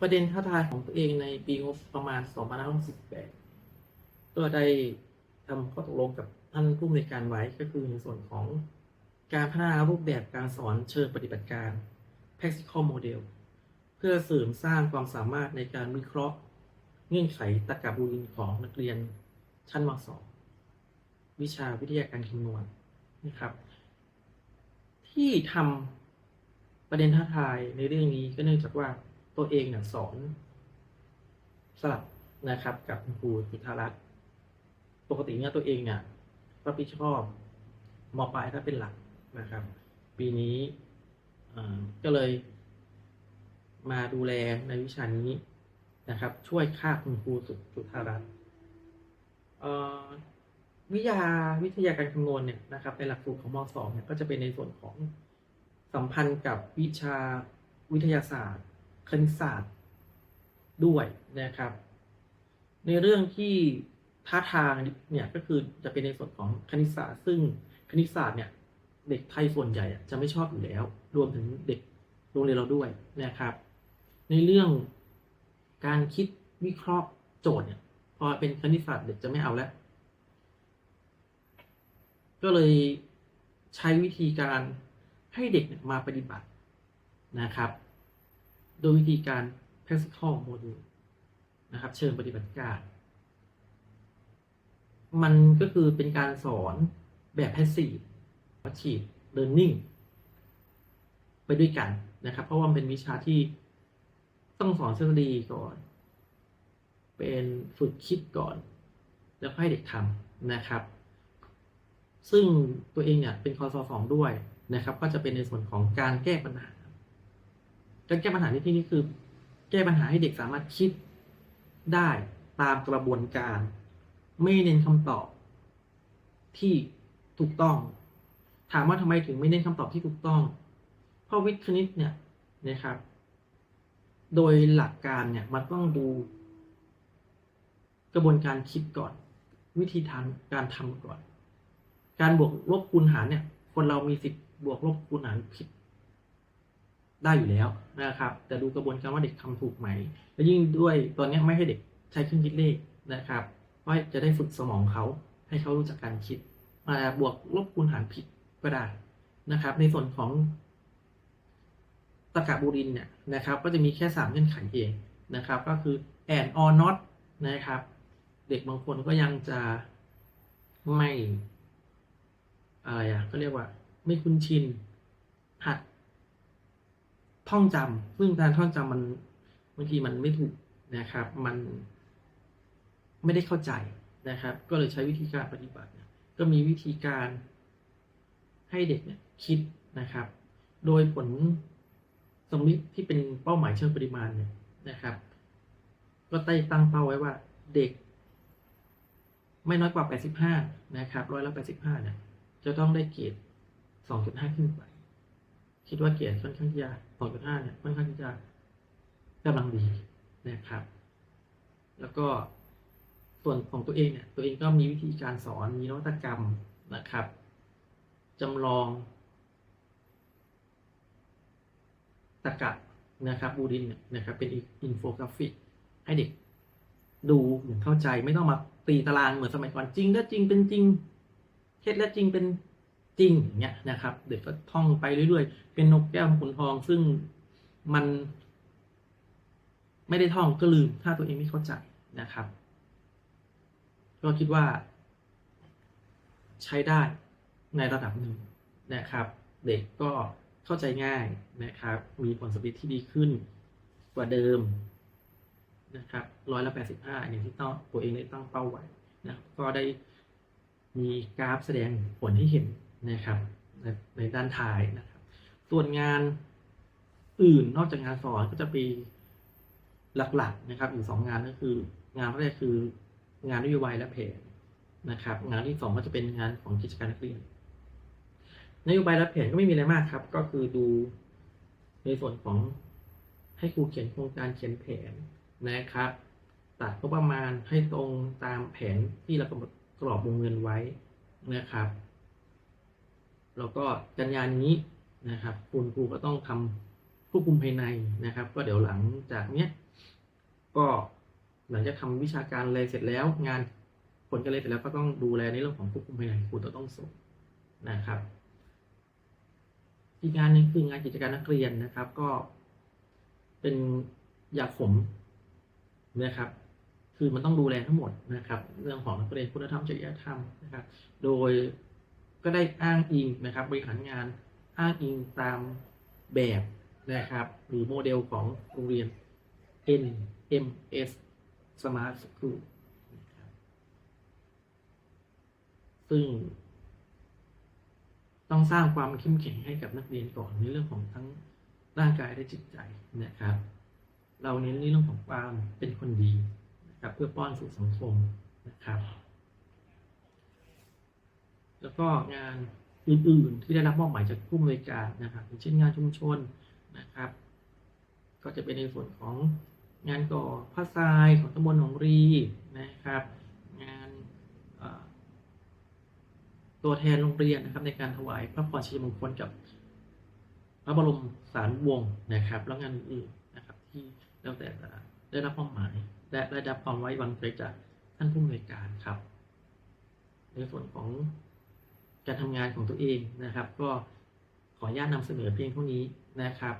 ประเด็นท้าทายของตัวเองในปีงบประมาณ 2568 ก็ได้ทำข้อตกลงกับท่านผู้อำนวยการไว้ก็คือในส่วนของการพัฒนารูปแบบการสอนเชิงปฏิบัติการ practical model เพื่อเสริมสร้างความสามารถในการวิเคราะห์ เงื่อนไขตรรกะบูลินของนักเรียนชั้นม .2 วิชาวิทยาการคำนวณนะครับ ที่ทำประเด็นท้าทายในเรื่องนี้ก็เนื่องจากว่า ตัวเองเนี่ยสอนสลับนะครับ กับคุณครูจุธารัตน์ปกติเนี่ยตัวเองเนี่ยรับผิดชอบมปลายถ้าเป็นหลักนะครับ ปีนี้ก็เลยมาดูแลในวิชานี้นะครับ ช่วยค่าคุณครูสุจุธารัตน์วิทยาวิทยาการคำนวณเนี่ยนะครับในหลักสูตรของม .2 เนี่ยก็จะเป็นในส่วนของสัมพันธ์กับวิชาวิทยาศาสตร์ คณิตศาสตร์ด้วยนะครับ ในเรื่องที่ท้าทางเนี่ยก็คือจะเป็นในส่วนของคณิตศาสตร์ ซึ่งคณิตศาสตร์เนี่ยเด็กไทยส่วนใหญ่จะไม่ชอบอยู่แล้ว รวมถึงเด็กโรงเรียนเราด้วยนะครับ ในเรื่องการคิดวิเคราะห์โจทย์เนี่ยพอเป็นคณิตศาสตร์เด็กจะไม่เอาแล้ว ก็เลยใช้วิธีการให้เด็กมาปฏิบัตินะครับ โดยวิธีการ practical module นะครับ เชิงปฏิบัติการ มันก็คือเป็นการสอนแบบ passive active learning ไปด้วยกันนะครับ เพราะว่ามันเป็นวิชาที่ต้องสอนทฤษฎีก่อน เป็นฝึกคิดก่อน แล้วให้เด็กทำนะครับ ซึ่งตัวเองเนี่ยเป็นคอสสองด้วยนะครับ ก็จะเป็นในส่วนของการแก้ปัญหา การแก้ปัญหาในที่นี้คือ แก้ปัญหาให้เด็กสามารถคิดได้ตามกระบวนการ ไม่เน้นคำตอบ ที่ถูกต้อง ถามว่าทำไมถึงไม่เน้นคำตอบที่ถูกต้อง เพราะวิทย์คณิตเนี่ยนะครับ โดยหลักการเนี่ยมันต้องดู กระบวนการคิดก่อน วิธีทำการทำก่อน การบวกลบคูณหารเนี่ย คนเรามีสิทธิ์บวกลบคูณหารผิด ได้อยู่แล้วนะครับ แต่ดูกระบวนการว่าเด็กทำถูกไหม และยิ่งด้วยตอนนี้ไม่ให้เด็กใช้เครื่องคิดเลขนะครับเพราะจะได้ฝึกสมองเขาให้เขารู้จักการคิดมาบวกลบคูณหารผิดก็ได้นะครับ ในส่วนของตรรกะบูรินเนี่ยนะครับ ก็จะมีแค่สามเงื่อนไขเองนะครับ ก็คือ and or not นะครับ เด็กบางคนก็ยังจะไม่อะไรอะก็เรียกว่า ไม่คุ้นชินหัด ท่องจำซึ่งการท่องจำมันบางทีมันไม่ถูกนะครับ มันไม่ได้เข้าใจนะครับ ก็เลยใช้วิธีการปฏิบัติก็มีวิธีการให้เด็กเนี่ยคิดนะครับ โดยผลสมมติที่เป็นเป้าหมายเชิงปริมาณเนี่ยนะครับ ก็ได้ตั้งเป้าไว้ว่าเด็ก ไม่น้อยกว่า 85 นะครับร้อยละ85เนี่ยจะต้องได้เกรด2.5 ขึ้นไป คิดว่าเกรดค่อนข้างที่จะ2.5เนี่ยค่อนข้างจะกำลังดีนะครับ แล้วก็ส่วนของตัวเองเนี่ยตัวเองก็มีวิธีการสอนมีนวัตกรรมนะครับจำลองตะกะนะครับบูดินเนี่ยนะครับเป็นอินโฟกราฟิก ให้เด็กดูอย่างเข้าใจไม่ต้องมาตีตารางเหมือนสมัยก่อนจริงแล้วจริงเป็นจริงเท็จและจริงเป็น จริงอย่างเงี้ยนะครับ เด็กก็ท่องไปเรื่อยๆ เป็นนกแก้วขุนทองซึ่งมัน ไม่ได้ท่องก็ลืม ถ้าตัวเองไม่เข้าใจนะครับ ก็คิดว่า ใช้ได้ในระดับหนึ่งนะครับ เด็กก็เข้าใจง่ายนะครับ มีผลสำเร็จที่ดีขึ้นกว่าเดิมนะครับร้อยละแปดสิบห้าอย่างที่ต้องตัวเองได้ตั้งเป้าไว้นะก็ได้มีกราฟแสดงผลให้เห็น นะครับในในด้านท้ายนะครับ ส่วนงานอื่นนอกจากงานสอนก็จะมีหลักๆนะครับ อยู่สองงานก็คือ งานแรกคืองานนโยบายและแผนนะครับ งานที่สองก็จะเป็นงานของกิจการนักเรียนนโยบายและแผนก็ไม่มีอะไรมากครับ ก็คือดูในส่วนของให้ครูเขียนโครงการเขียนแผนนะครับตัดก็ประมาณให้ตรงตามแผนที่เรากำหนดกรอบวงเงินไว้นะครับ แล้วก็กันยานี้นะครับ คุณครูก็ต้องทำควบคุมภายในนะครับ ก็เดี๋ยวหลังจากเนี้ยก็หลังจากทำวิชาการอะไรเสร็จแล้ว งานผลการเรียนเสร็จแล้วก็ต้องดูแลในเรื่องของควบคุมภายในครูต้องส่งนะครับ อีกงานหนึ่งคืองานกิจการนักเรียนนะครับ ก็เป็นยาขมนะครับ คือมันต้องดูแลทั้งหมดนะครับ เรื่องของนักเรียนคุณธรรมจริยธรรมนะครับ โดย ก็ได้อ้างอิงนะครับบริหารงานอ้างอิงตามแบบนะครับหรือโมเดลของโรงเรียน NMS Smart School ซึ่ง ต้องสร้างความเข้มแข็งให้กับนักเรียนก่อนในเรื่องของทั้งร่างกายและจิตใจนะครับ เราเน้นในเรื่องของความเป็นคนดีนะครับเพื่อป้อนสู่สังคมนะครับ แล้วก็งานอื่นๆที่ได้รับมอบหมายจากผู้อำนวยการนะครับเช่นงานชุมชนนะครับ ก็จะเป็นในส่วนของงานก่อผ้าทรายของตำบลหนองรีนะครับ งานตัวแทนโรงเรียนนะครับ ในการถวายพระพรชัยมงคลกับพระบรมสารวงศ์นะครับ แล้วงานอื่นๆนะครับ ที่แล้วแต่ได้รับมอบหมาย และได้รับความไว้วางใจจากท่านผู้อำนวยการครับ ในส่วนของ การทำงานของตัวเองนะครับ ก็ขออนุญาตนำเสนอเพียงเท่านี้นะครับ